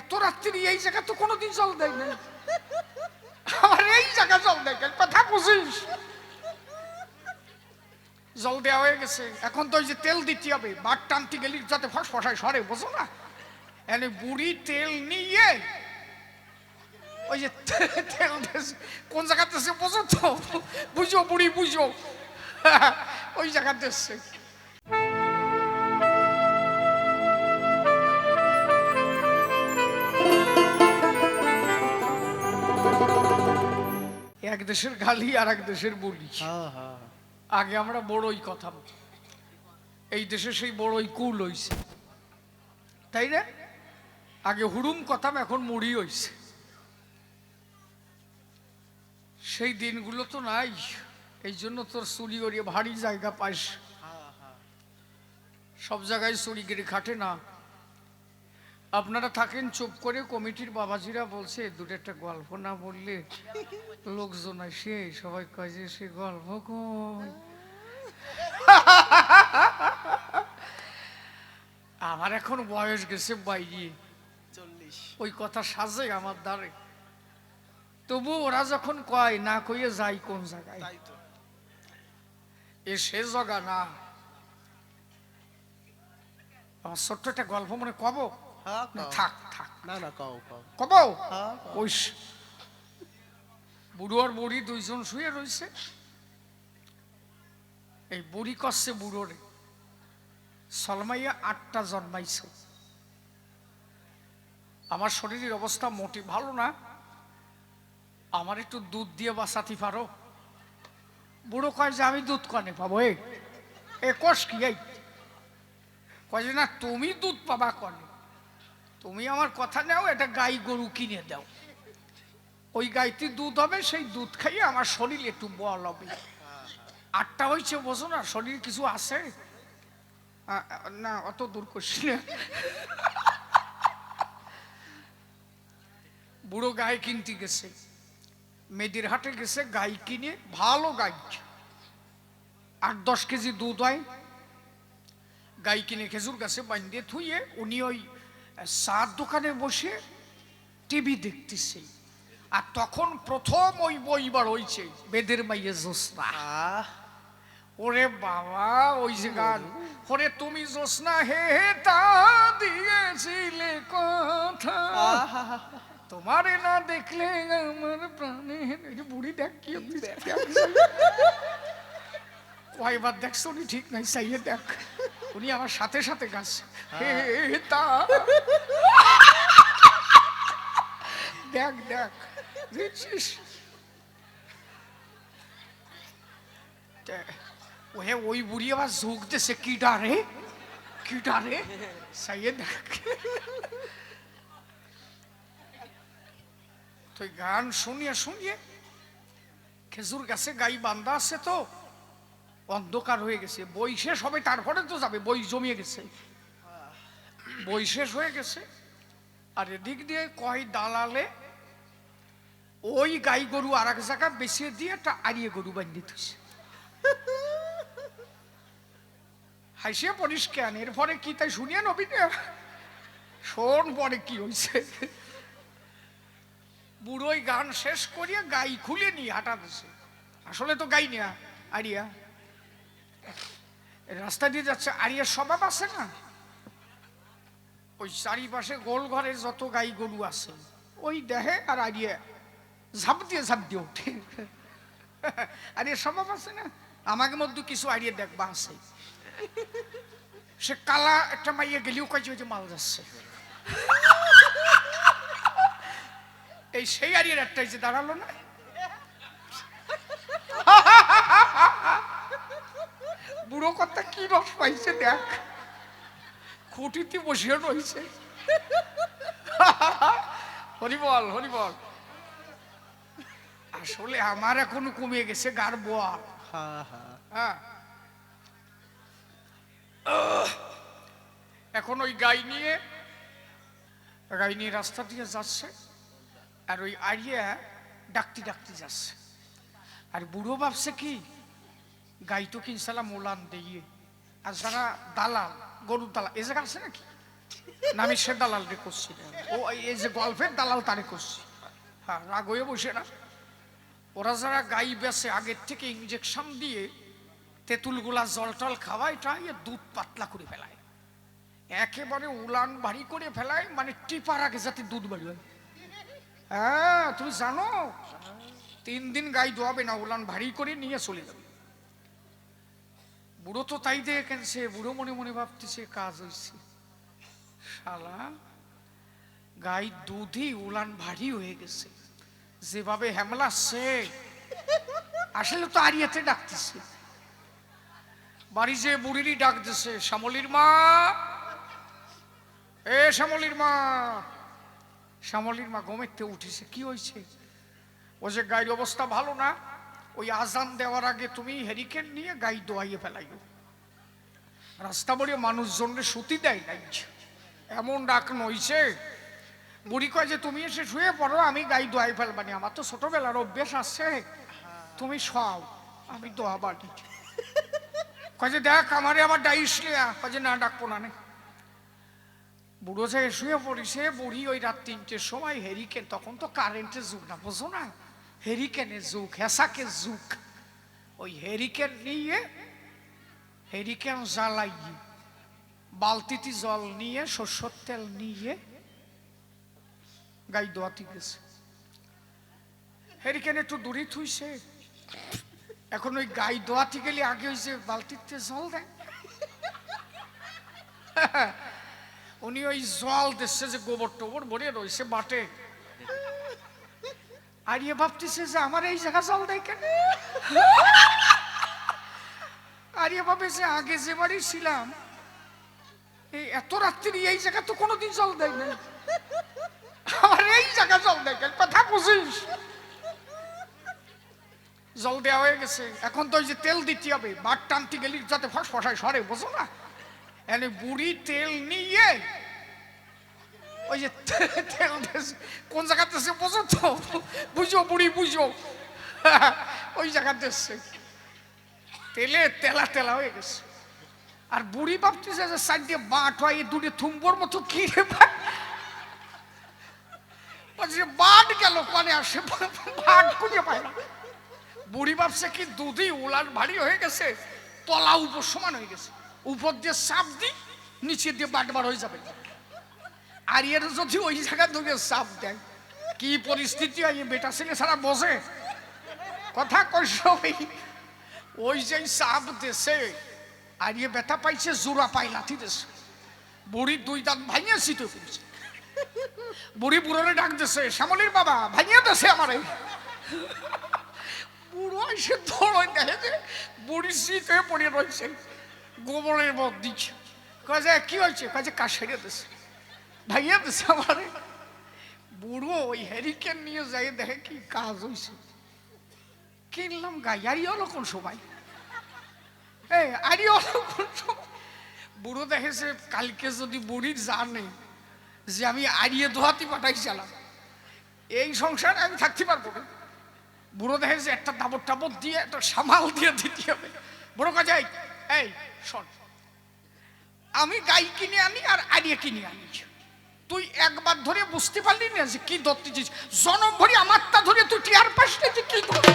এত রাত্রি এই জায়গা তো কোনোদিন জল দেয় না আমার এই জায়গা জল দেয় কথা বুঝিস। জল দেওয়া হয়ে গেছে। এখন তো ওই যে তেল দিতে হবে, বাট টানতে গেলি যাতে ফসফসায় সরে, বোঝো না? এনে বুড়ি তেল নিয়ে ওই যে তেল কোন জায়গাতে সে বোঝো তো? বুঝো বুড়ি, বুঝো। ওই জায়গাতে এক দেশের গালি আর এক দেশের বলি হ্যাঁ হ্যাঁ আগে আমরা বড়ই কথা। এই দেশে সেই বড়ই কুল হইছে। তাই না? আগে হুড়ুম কথাম এখন মুড়ি হইছে। সেই দিনগুলো তো নাই। এই জন্য তোর চুরি করিয়ে ভারী জায়গা পাইস সব জায়গায় চুরি গিরি খাটে না। আপনারা থাকেন চুপ করে কমিটির বাবাজিরা বলছে দুটো একটা গল্প না বললে লোকজন আসে সবাই কয় যে সে গল্প আমার এখন বয়স গেছে বাইরে। চল্লিশ। ওই কথা সাজে আমার দ্বারে। তবু ওরা যখন কয় না কইয়ে যাই কোন জায়গায়? এ সে জগা না। আমার ছোট্ট একটা গল্প মনে কব। থাক থাক না না কও কও কব বুড়ো আর বুড়ি দুইজন শুয়ে রয়েছে এই বুড়ি কষছে বুড়োরে। সলমাইয়া আটটা জন্মাইছে। আমার শরীরের অবস্থা মোটে ভালো না। আমার একটু দুধ দিয়ে বাঁচাতে পারো। বুড়ো কয় যে আমি দুধ কনে পাবো? এ এ কষ কি এই? কয় যে না তুমি দুধ পাবা কনে। তুমি আমার কথা নাও এটা গাই গরু কিনে দাও। ওই গাইতে দুধ হবে, সেই দুধ খাইয়ে আমার শরীর একটু বল হবে। আটটা হয়েছে, বোঝো না, শরীর কিছু আছে? না, অত দূর করছি না। বুড়ো গায়ে কিনতে গেছে। মেদির হাটে গেছে, গাই কিনে, ভালো গাই। আট, দশ কেজি দুধ হয়। গাই কিনে খেজুর গাছে বাঁধিয়ে থুইয়ে উনি ওই চার দোকানে বসে টিভি দেখতেছে। আর তখন প্রথম ওই বইবার হয়েছে বেদের মাইয়ে জোসনা ওরে বাবা ওই যে গান। ওরে তুমি জোসনা হে হে তা দিয়েছিলে কথা। তোমারে না দেখলে আমার প্রাণে। বুড়ি দেখ কি। কয়বার দেখছ ঠিক নাই সাইয়ে দেখ। উনি আমার সাথে সাথে গাছ হে তা। দেখ দেখ দেখছিস? ওহে ওই বুড়ি আবার ঝুঁক দেছে কি ডারে? কি ডারে? সাইয়ে দেখ। তো গান শুনিয়ে শুনিয়ে খেজুর গাছে গাই বান্ধা আছে তো? অন্ধকার হয়ে গেছে, বই শেষ হবে, তারপরে তো যাবে, বই জমিয়ে গেছে। বই শেষ হয়ে গেছে, আর এদিক দিয়ে কয় দালালে ওই গাই গরু আর এক জায়গা বেছিয়ে দিয়ে একটা আড়িয়ে গরু বান্ধি থুছে হাসিয়ে পড়িস কেন? এরপরে কি তাই শুনিয়ে নবী শোন পরে কি হয়েছে বুড়োই গান শেষ করিয়া গাই খুলে নিয়ে হাঁটা আসলে তো গাই না আরিয়া। রাস্তা দিয়ে যাচ্ছে, আরিয়ার স্বভাব আছে না? ওই চারিপাশে গোল ঘরে যত গাই গরু আছে, ওই দেহে আর আরিয়া ঝাঁপ দিয়ে ঝাঁপ দিয়ে ওঠে। আরিয়ার স্বভাব আছে না? আমাকে মধ্যে কিছু আরিয়া দেখবা আছে। সে কালা একটা মাইয়া গেলেও ওই যে মাল যাচ্ছে। এই সেই আরিয়ার একটাই যে দাঁড়াল না? বুড়ো কথা কি রস পাইছে দেখ। খুঁটিতে বসিয়ে রয়েছে। হরিবল হরিবল আসলে আমার এখনও কমে গেছে গার বল হ্যাঁ। এখন ওই গাই নিয়ে গাই নিয়ে রাস্তা দিয়ে যাচ্ছে আর ওই আরিয়া ডাকতে ডাকতে যাচ্ছে। আর বুড়ো ভাবছে কি গাই তো কিনছিলাম মোলান দিয়ে আর যারা দালাল, গরুর দালাল, এ জায়গা আছে নাকি? না আমি সে দালাল রে করছি। ও, এই যে গল্পের দালাল তারে করছি। হ্যাঁ রাগ হয়ে বসে না। ওরা যারা গাই বেসে আগের থেকে ইঞ্জেকশন দিয়ে তেঁতুলগুলা জল টল খাওয়ায় টাইয়ে দুধ পাতলা করে ফেলায়। একেবারে উলান ভারী করে ফেলায় মানে টিপার আগে যাতে দুধ বাড়ি হয়। হ্যাঁ তুমি জানো? তিন দিন গাই দোয়াবে না, উলান ভারী করে নিয়ে চলে যাবে। বুড়ো তো তাই দেখেনছে বুড়ো মনে মনে ভাবতেছে কাজ হয়েছে শালা গাই দুধই উলান ভারী হয়ে গেছে। যেভাবে হেমলাচ্ছে আসলে তো আরিয়াতে ডাকতেছে। বাড়ি যে বুড়িরই ডাক দিছে, শ্যামলির মা! এ শ্যামলির মা! শ্যামলির মা গমেতে উঠেছে, কি হয়েছে ও যে গাইর অবস্থা ভালো না? ওই আজান দেওয়ার আগে তুমি হেরিকেন নিয়ে গাই দোয়াইয়ে ফেলাইও। রাস্তা বড়ে মানুষজনরে সুতি দেয় নাই এমন ডাক নইছে। বুড়ি কয় যে, তুমি এসে শুয়ে পড়ো, আমি গাই দোয়াই ফেলবানি আমার তো ছোটবেলার অভ্যেস আছে। তুমি শোয়াও, আমি দোয়া বাড়ি কয় যে, দেখ, আমারে আবার ডাইস লিয়া কয় যে, না, ডাকবো না নে। বুড়ো যে শুয়ে পড়িছে, বুড়ি ওই রাত তিনটের সময় হেরিকেন তখন তো কারেন্টের যুগ না, বোঝো না? হেরিকেনের যুগ হেসাকের যুগ ওই হেরিকেন নিয়ে হেরিকেন জ্বালাইয়ে বালতিতে জল নিয়ে সর্ষের তেল নিয়ে গাই দোয়াতে গেছে হেরিকেন একটু দূরে থুইছে এখন ওই গাই দোয়াতে গেলে আগে ওই যে বালতিতে জল দেয় উনি ওই জল দিচ্ছে যে গোবর টোবর ভরে রয়েছে বাটে আর ইয়ে ভাবতেছে যে আমার এই জায়গা জল দেয় কেন? আর ইয়ে আগে যে বাড়ি ছিলাম, এই এত রাত্রি এই জায়গা তো কোনোদিন জল দেয় না আমার এই জায়গা জল দেয় কেন? কথা বুঝিস? জল দেওয়া হয়ে গেছে। এখন তো ওই যে তেল দিতে হবে, বাট টানতে গেলি যাতে ফস ফসায় সরে, বোঝো না? এনে বুড়ি তেল নিয়ে ওই যে তেল কোন জায়গাতে সে বোঝো তো? বুঝো, বুড়ি বুঝো। ওই জায়গাতে এসছে তেলে তেলা তেলা হয়ে গেছে। আর বুড়ি ভাবতেছে যে সাইড দিয়ে বাট হয় দুটি থুম্বর মতো কি রে বাট গেল, কানে আসে, বাট খুঁজে পায় না। বুড়ি ভাবছে কি, দুধই উলান ভারী হয়ে গেছে, তলা উপর সমান হয়ে গেছে। উপর দিয়ে চাপ দিই, নিচে দিয়ে বাটবার হয়ে যাবে। আর এর যদি ওই জায়গা থেকে সাপ দেয় কি পরিস্থিতি হয় বেটা ছেলে সারা বসে? কথা কইস ওই যে সাপ দেশে, আর ইয়ে ব্যথা পাইছে, জোড়া পাই লাথি দেশে। বুড়ির দুই দাঁত ভাঙিয়ে শীতে পড়ছে। বুড়ি বুড়োরে ডাক দেশে, শ্যামলির বাবা, ভাঙিয়ে দেশে আমারে। বুড়ো এসে ধরো দেখে যে, বুড়ি শীত হয়ে পড়ে রয়েছে, গোবরের মত দিচ্ছে। কাজে কি হয়েছে? কাজে সেরে দিছে ভাইয়া দিছে আমারে। বুড়ো ওই হ্যারিকেন নিয়ে যাই দেখে কি কাজ হয়েছে কিনলাম গাই আরি কোন সময়? এই হলো বুড়ো দেখেছে, কালকে যদি বুড়ির জানে যে আমি আরিয়ে দোহাতি পাঠাইছিলাম, এই সংসারে আমি থাকতে পারব না। বুড়ো দেখেছে, একটা দাবর টাবর দিয়ে, একটা সামাল দিয়ে দিতে হবে। বুড়ো কাজে এই শোন, আমি গাই কিনে আনি আর আড়িয়ে কিনে আনি তুই একবার ধরে বুঝতে পারলি না যে কি ধরতেছিস জনম ভরি আমারটা ধরে তুই টিয়ার না যে কি ধরে